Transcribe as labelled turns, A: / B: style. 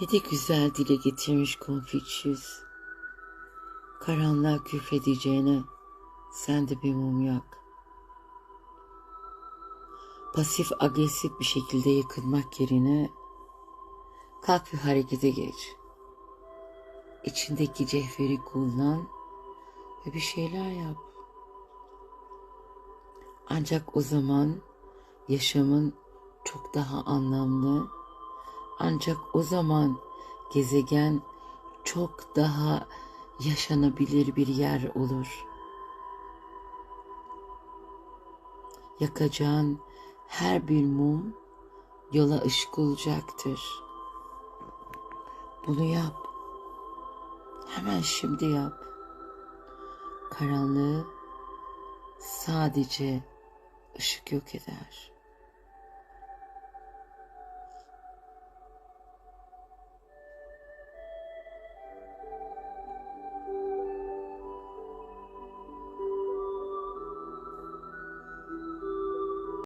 A: Ne de güzel dile getirmiş Confucius. Karanlığa küfredeceğine sen de bir mum yak. Pasif agresif bir şekilde yakınmak yerine kalk bir harekete geç. İçindeki cevheri kullan ve bir şeyler yap. Ancak o zaman yaşamın çok daha anlamlı. Ancak o zaman gezegen çok daha yaşanabilir bir yer olur. Yakacağın her bir mum yola ışık olacaktır. Bunu yap. Hemen şimdi yap. Karanlığı sadece ışık yok eder.